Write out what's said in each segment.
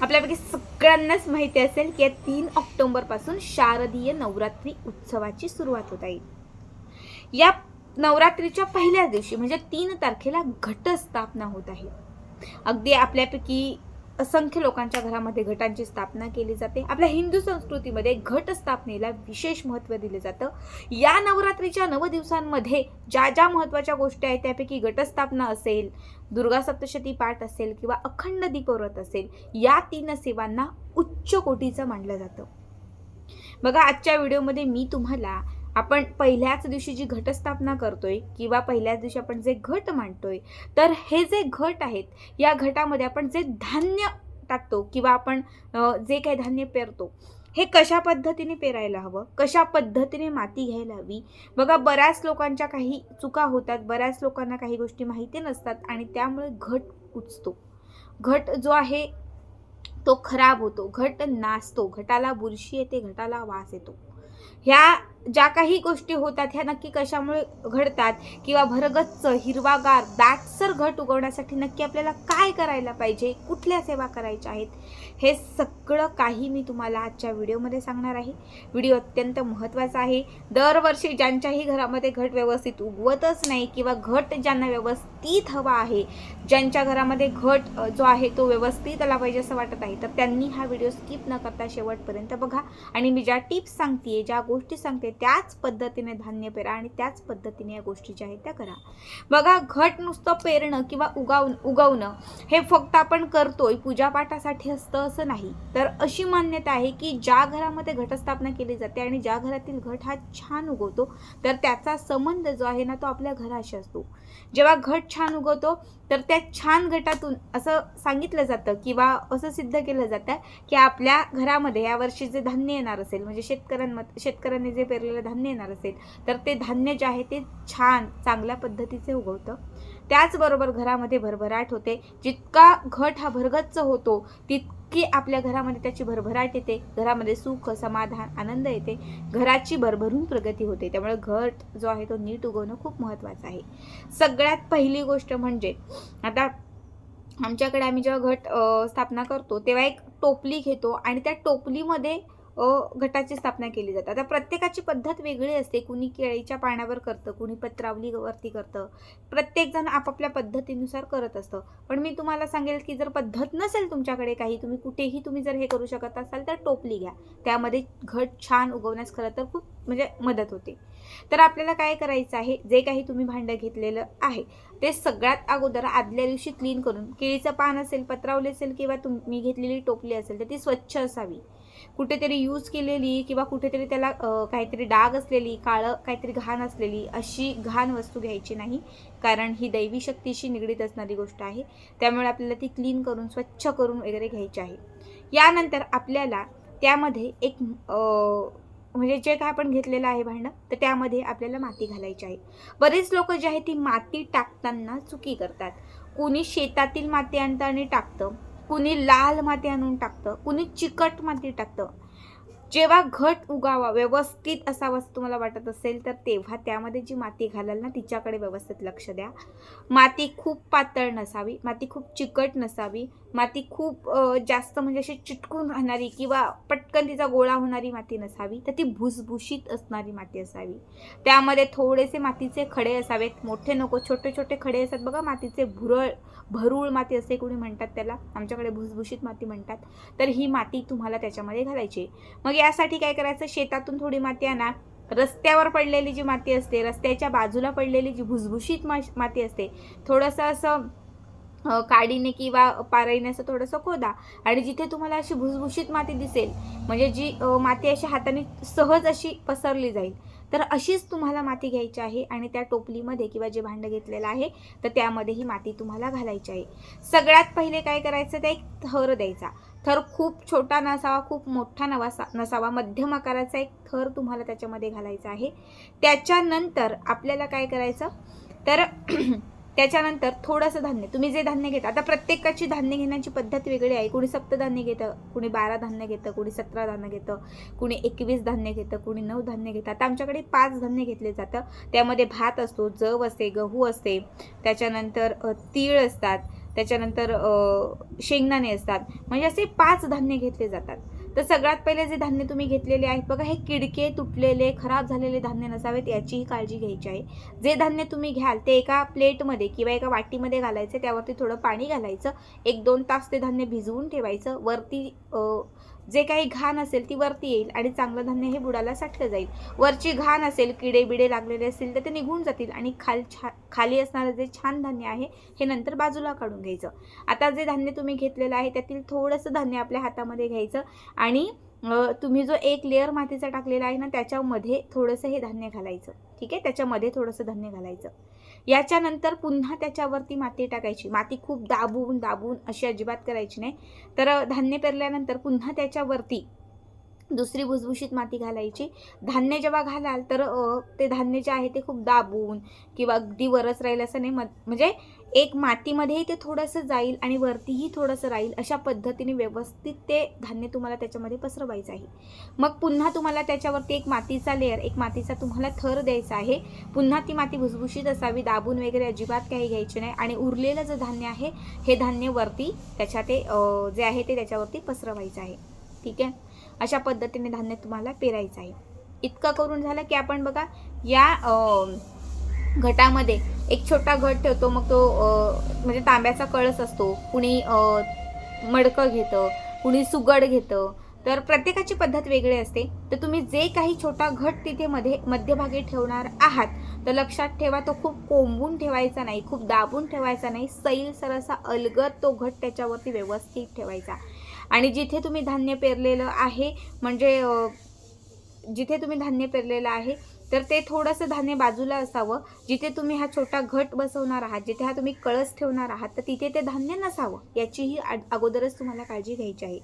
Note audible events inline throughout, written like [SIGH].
आपल्यापैकी सगळ्यांनाच माहिती असेल की या तीन ऑक्टोंबरपासून शारदीय नवरात्री उत्सवाची सुरुवात होत आहे. या नवरात्रीच्या पहिल्याच दिवशी म्हणजे तीन तारखेला घटस्थापना होत आहे. अगदी आपल्यापैकी असंख्य लोकांच्या घरामध्ये घटांची स्थापना केली जाते. आपल्या हिंदू संस्कृतीमध्ये घट स्थापनेला विशेष महत्त्व दिले जातं. या नवरात्रीच्या नव दिवसांमध्ये ज्या ज्या महत्त्वाच्या गोष्टी आहेत त्यापैकी घटस्थापना असेल दुर्गा सप्तशती पाठ असेल किंवा अखंड दीपव्रत असेल या तीन सेवांना उच्च कोटीचं मानलं जातं. बघा आजच्या व्हिडिओमध्ये मी तुम्हाला आपण पहिल्याच दिवशी जी घटस्थापना करतोय किंवा पहिल्याच दिवशी आपण जे घट मांडतोय तर हे जे घट आहेत या घटामध्ये आपण जे धान्य टाकतो किंवा आपण जे काही धान्य पेरतो हे कशा पद्धतीने पेरायला हवं? कशा पद्धतीने माती घ्यायला हवी? बघा बऱ्याच लोकांच्या काही चुका होतात बऱ्याच लोकांना काही गोष्टी माहिती नसतात आणि त्यामुळे घट कुचतो घट जो आहे तो खराब होतो. घट नाचतो घटाला बुरशी येते घटाला वास येतो. ह्या ज्या काही गोष्टी होतात ह्या नक्की कशामुळे घडतात किंवा भरगच्च हिरवागार दाटसर घट उगवण्यासाठी नक्की आपल्याला काय करायला पाहिजे? कुठल्या सेवा करायच्या आहेत? हे सगळं काही मी तुम्हाला आजच्या व्हिडिओमध्ये सांगणार आहे. व्हिडिओ अत्यंत महत्त्वाचा आहे. दरवर्षी ज्यांच्याही घरामध्ये घट व्यवस्थित उगवतच नाही किंवा घट ज्यांना व्यवस्थित हवा आहे ज्यांच्या घरामध्ये घट जो आहे तो व्यवस्थित आला पाहिजे असं वाटत आहे तर त्यांनी हा व्हिडिओ स्किप न करता शेवटपर्यंत बघा. आणि मी ज्या टिप्स सांगते ज्या गोष्टी सांगते त्याच पद्धतीने धान्य पेरा आणि त्याच पद्धतीने या गोष्टी ज्या आहेत त्या करा. बघा घट नुसतं पेरणं किंवा उगाव उगवणं हे फक्त आपण करतोय पूजापाठासाठी असतं असं नाही. तर अशी मान्यता आहे की ज्या घरामध्ये घटस्थापना केली जाते आणि ज्या घरातील घट हा छान उगवतो तर त्याचा संबंध जो आहे ना तो आपल्या घराशी असतो. जेव्हा घट छान उगवतो तर त्या छान घटातून असं सांगितलं जातं किंवा असं सिद्ध केलं जातं की आपल्या घरामध्ये यावर्षी जे धान्य येणार असेल म्हणजे शेतकऱ्यांमध्ये शेतकऱ्यांनी जे पेरलेलं धान्य येणार असेल तर ते धान्य जे आहे ते छान चांगल्या पद्धतीचे उगवतं. त्याचबरोबर घरामध्ये भरभराट होते. जितका घट हा भरगच्च होतो तितकी आपल्या घरामध्ये त्याची भरभराट येते. घरामध्ये सुख समाधान आनंद येते. घराची भरभरून प्रगती होते. त्यामुळे घट जो आहे तो नीट उगवणं खूप महत्त्वाचं आहे. सगळ्यात पहिली गोष्ट म्हणजे आता आमच्याकडे आम्ही जेव्हा घट स्थापना करतो तेव्हा एक टोपली घेतो आणि त्या टोपलीमध्ये गटाची स्थापना केली जाते. आता प्रत्येकाची पद्धत वेगळी असते. कुणी केळीच्या पाण्यावर करतं कुणी पत्रावलीवरती करतं. प्रत्येकजण आपापल्या पद्धतीनुसार करत असतं. पण मी तुम्हाला सांगेल की जर पद्धत नसेल तुमच्याकडे काही तुम्ही कुठेही तुम्ही जर हे करू शकत असाल तर टोपली घ्या. त्यामध्ये घट छान उगवण्यास खरं तर खूप म्हणजे मदत होते. तर आपल्याला काय करायचं आहे? जे काही तुम्ही भांडं घेतलेलं आहे ते सगळ्यात अगोदर आदल्या दिवशी क्लीन करून केळीचं पान असेल पत्रावली असेल किंवा तुम्ही घेतलेली टोपली असेल तर ती स्वच्छ असावी. कुठेतरी यूज केलेली किंवा कुठेतरी त्याला काहीतरी डाग असलेली काळं काहीतरी घाण असलेली अशी घाण वस्तू घ्यायची नाही. कारण ही दैवी शक्तीशी निगडीत असणारी गोष्ट आहे. त्यामुळे आपल्याला ती क्लीन करून स्वच्छ करून वगैरे घ्यायची आहे. यानंतर आपल्याला त्यामध्ये एक म्हणजे जे काय आपण घेतलेलं आहे भांडं तर त्यामध्ये आपल्याला माती घालायची आहे. बरेच लोक जे आहे ती माती टाकताना चुकी करतात. कुणी शेतातील माती आणतं आणि टाकतं कुणी लाल माती आणून टाकतं कुणी चिकट माती टाकतं. जेव्हा घट उगावा व्यवस्थित असा असं तुम्हाला वाटत असेल तर तेव्हा त्यामध्ये जी माती घालाल ना तिच्याकडे व्यवस्थित लक्ष द्या. माती खूप पातळ नसावी माती खूप चिकट नसावी माती खूप जास्त म्हणजे अशी चिटकून राहणारी किंवा पटकन तिचा गोळा होणारी माती नसावी तर ती भुसभुशीत असणारी माती असावी. त्यामध्ये थोडेसे मातीचे खडे असावेत मोठे नको छोटे छोटे खडे असतात बघा मातीचे भुरळ भरूळ माती असे कोणी म्हणतात त्याला आमच्याकडे भुसभुशीत माती म्हणतात. तर ही माती तुम्हाला त्याच्यामध्ये घालायची मग यासाठी काय करायचं? शेतातून थोडी माती आणा. रस्त्यावर पडलेली जी माती असते रस्त्याच्या बाजूला पडलेली जी भुसभुशीत माती असते थोडंसं असं काडीने किंवा पारईने असं थोडंसं खोदा. आणि जिथे तुम्हाला अशी भुसभुशीत माती दिसेल म्हणजे जी माती अशी हाताने सहज अशी पसरली जाईल तर अशीच तुम्हाला माती घ्यायची आहे आणि त्या टोपलीमध्ये किंवा जे भांडं घेतलेलं आहे तर त्यामध्ये ही माती तुम्हाला घालायची आहे. सगळ्यात पहिले काय करायचं? तर एक थर द्यायचा. थर खूप छोटा नसावा खूप मोठा नवासा नसावा. मध्यम आकाराचा एक थर तुम्हाला त्याच्यामध्ये घालायचा आहे. त्याच्यानंतर आपल्याला काय करायचं? तर [CLEARS THROAT] त्याच्यानंतर थोडंसं धान्य. तुम्ही जे धान्य घेता आता प्रत्येकाची धान्य घेण्याची पद्धत वेगळी आहे. कुणी सप्तधान्य घेतं कुणी बारा धान्य घेतं कुणी सतरा धान्य घेतं कुणी एकवीस धान्य घेतं कुणी नऊ धान्य घेतं. आता आमच्याकडे पाच धान्य घेतले जातं. त्यामध्ये भात असतो जव असते गहू असते. त्याच्यानंतर तीळ असतात. त्याच्यानंतर शेंगदाणे असतात. म्हणजे असे पाच धान्य घेतले जातात. तर सगळ्यात पहिले जे धान्य तुम्ही घेतलेले आहेत बघा हे किडके तुटलेले खराब झालेले धान्य नसावेत याचीही काळजी घ्यायची आहे. जे धान्य तुम्ही घ्याल ते एका प्लेटमध्ये किंवा एका वाटीमध्ये घालायचे त्यावरती थोडं पाणी घालायचं. एक दोन तास ते धान्य भिजवून ठेवायचं. वरती जे काही घाण असेल ती वरती येईल आणि चांगलं धान्य हे बुडाला साठलं जाईल. वरची घाण असेल किडे बिडे लागलेले असतील तर ते निघून जातील आणि खाल छा खाली असणारं जे छान धान्य आहे हे नंतर बाजूला काढून घ्यायचं. आता जे धान्य तुम्ही घेतलेलं आहे त्यातील थोडंसं धान्य आपल्या हातामध्ये घ्यायचं आणि तुम्ही जो एक लेअर मातीचा टाकलेला आहे ना त्याच्यामध्ये थोडंसं हे धान्य घालायचं. ठीक आहे? त्याच्यामध्ये थोडंसं धान्य घालायचं. याच्यानंतर पुन्हा त्याच्यावरती माती टाकायची. माती खूप दाबून दाबून अशी अजिबात करायची नाही. तर धान्य पेरल्यानंतर पुन्हा त्याच्यावरती दुसरी भुसभुशीत माती घालायची. धान्य जेव्हा घालाल तर ते धान्य जे आहे ते खूप दाबून किंवा अगदी वरच राहील असं नाही. म्हणजे एक मातीमध्येही ते थोडंसं जाईल आणि वरतीही थोडंसं राहील अशा पद्धतीने व्यवस्थित ते धान्य तुम्हाला त्याच्यामध्ये पसरवायचं आहे. मग पुन्हा तुम्हाला त्याच्यावरती एक मातीचा लेअर एक मातीचा तुम्हाला थर द्यायचा आहे. पुन्हा ती माती भुसभुशीत असावी दाबून वगैरे अजिबात काही घ्यायचे नाही आणि उरलेलं जे धान्य आहे हे धान्य वरती त्याच्या ते जे आहे ते त्याच्यावरती पसरवायचं आहे. ठीक आहे? अशा पद्धतीने धान्य तुम्हाला पेरायचं आहे. इतकं करून झालं की आपण बघा या घटामध्ये एक छोटा घट ठेवतो मग तो म्हणजे तांब्याचा कळस असतो कुणी मडकं घेतं कुणी सुगड घेतं तर प्रत्येकाची पद्धत वेगळी असते. तर तुम्ही जे काही छोटा घट तिथे मध्ये मध्यभागी ठेवणार आहात तर लक्षात ठेवा तो खूप कोंबून ठेवायचा नाही खूप दाबून ठेवायचा नाही सैल सरसा अलगद तो घट त्याच्यावरती व्यवस्थित ठेवायचा. आणि जिथे तुम्ही धान्य पेरलेलं आहे म्हणजे जिथे तुम्ही धान्य पेरलेलं आहे तर ते थोडंसं धान्य बाजूला असावं. जिथे तुम्ही हा छोटा घट बसवणार आहात जिथे हा तुम्ही कळस ठेवणार आहात तर तिथे ते धान्य नसावं. याचीही आ- अगोदरच तुम्हाला काळजी घ्यायची आहे.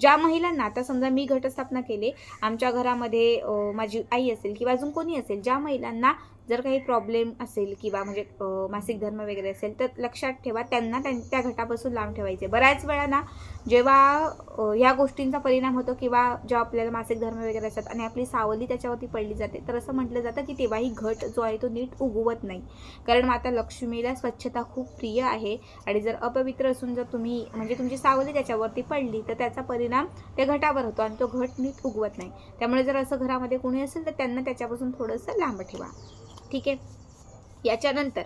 ज्या महिलांना आता समजा मी घटस्थापना केली आमच्या घरामध्ये माझी आई असेल किंवा अजून कोणी असेल ज्या महिलांना जर काही प्रॉब्लेम असेल किंवा म्हणजे मासिक धर्म वगैरे असेल तर लक्षात ठेवा त्यांना त्यां- त्या घटापासून लांब ठेवायचे. बऱ्याच वेळा ना जेव्हा ह्या गोष्टींचा परिणाम होतो किंवा जेव्हा आपल्याला मासिक धर्म वगैरे असतात आणि आपली सावली त्याच्यावरती पडली जाते तर असं म्हटलं जातं की तेव्हाही घट जो आहे तो नीट उगवत नाही. कारण माता लक्ष्मीला स्वच्छता खूप प्रिय आहे आणि जर अपवित्र असून जर तुम्ही म्हणजे तुमची सावली त्याच्यावरती पडली तर त्याचा परिणाम त्या घटावर होतो आणि तो घट नीट उगवत नाही. त्यामुळे जर असं घरामध्ये कोणी असेल तर त्यांना त्याच्यापासून थोडंसं लांब ठेवा. ठीक आहे? याच्यानंतर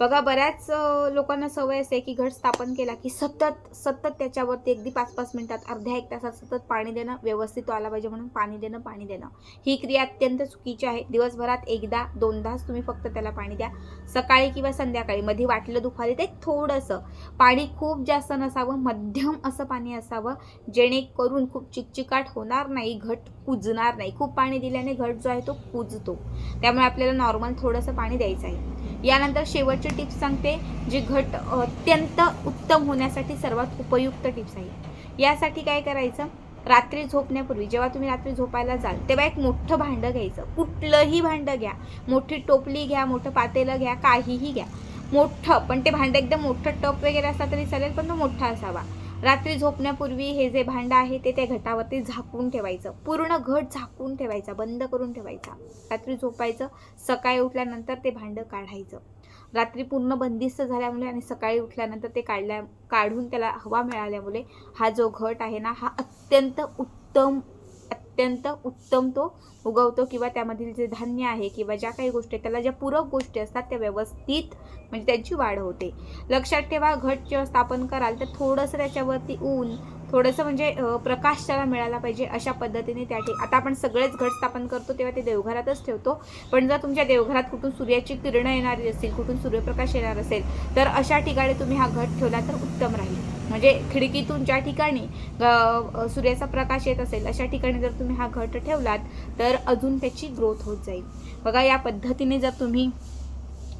बघा बऱ्याच लोकांना सवय असते की घट स्थापन केला की सतत सतत त्याच्यावरती अगदी पाच पाच मिनिटात अर्ध्या एक तासात सतत पाणी देणं व्यवस्थित आला पाहिजे म्हणून पाणी देणं पाणी देणं. ही क्रिया अत्यंत चुकीची आहे. दिवसभरात एकदा दोनदाच तुम्ही फक्त त्याला पाणी द्या. सकाळी किंवा संध्याकाळी मध्ये वाटलं दुपारी ते थोडंसं. पाणी खूप जास्त नसावं मध्यम असं पाणी असावं जेणेकरून खूप चिकचिकाट होणार नाही घट कुजणार नाही. खूप पाणी दिल्याने घट जो आहे तो कुजतो. त्यामुळे आपल्याला नॉर्मल थोडंसं पाणी द्यायचं आहे. यानंतर शेवटची टिप्स सांगते जी घट अत्यंत उत्तम होण्यासाठी सर्वात उपयुक्त टिप्स आहे यासाठी काय करायचं? रात्री झोपण्यापूर्वी जेव्हा तुम्ही रात्री झोपायला जाल तेव्हा एक मोठं भांडं घ्यायचं. कुठलंही भांडं घ्या. मोठी टोपली घ्या मोठं पातेलं घ्या काहीही घ्या. मोठं पण ते भांडं एकदम मोठं टप वगैरे असला तरी चालेल पण तो मोठा असावा. रात्री झोपण्यापूर्वी हे जे भांडं आहे ते त्या घटावरती झाकून ठेवायचं. पूर्ण घट झाकून ठेवायचा बंद करून ठेवायचा. रात्री झोपायचं सकाळी उठल्यानंतर ते भांडं काढायचं. रात्री पूर्ण बंदिस्त झाल्यामुळे आणि सकाळी उठल्यानंतर ते काढल्या काढून त्याला हवा मिळाल्यामुळे हा जो घट आहे ना हा अत्यंत उत्तम अत्यंत उत्तम तो उगवतो किंवा त्यामधील जे धान्य आहे किंवा ज्या काही गोष्टी आहेत त्याला ज्या पूरक गोष्टी असतात त्या व्यवस्थित म्हणजे त्यांची वाढ होते. लक्षात ठेवा घट जेव्हा स्थापन कराल तर थोडंसं त्याच्यावरती ऊन थोडंसं म्हणजे प्रकाश त्याला मिळाला पाहिजे अशा पद्धतीने त्या ठिकाणी आता आपण सगळेच घट स्थापन करतो तेव्हा ते देवघरातच ठेवतो. पण जर तुमच्या देवघरात कुठून सूर्याची किरणं येणारी असतील कुठून सूर्यप्रकाश येणार असेल तर अशा ठिकाणी तुम्ही हा घट ठेवला तर उत्तम राहील. म्हणजे खिडकीतून ज्या ठिकाणी सूर्याचा प्रकाश येत असेल अशा ठिकाणी जर तुम्ही हा घट ठेवलात तर अजून त्याची ग्रोथ होत जाईल. बघा या पद्धतीने जर तुम्ही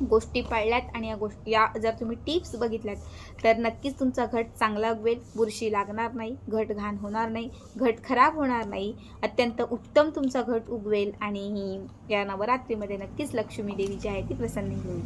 गोष्टी पाळल्यात आणि या गोष्टी या जर तुम्ही टिप्स बघितल्यात तर नक्कीच तुमचा घट चांगला उगवेल बुरशी लागणार नाही घट घाण होणार नाही घट खराब होणार नाही. अत्यंत उत्तम तुमचा घट उगवेल आणि या नवरात्रीमध्ये नक्कीच लक्ष्मी देवी जी आहे ती प्रसन्न होईल.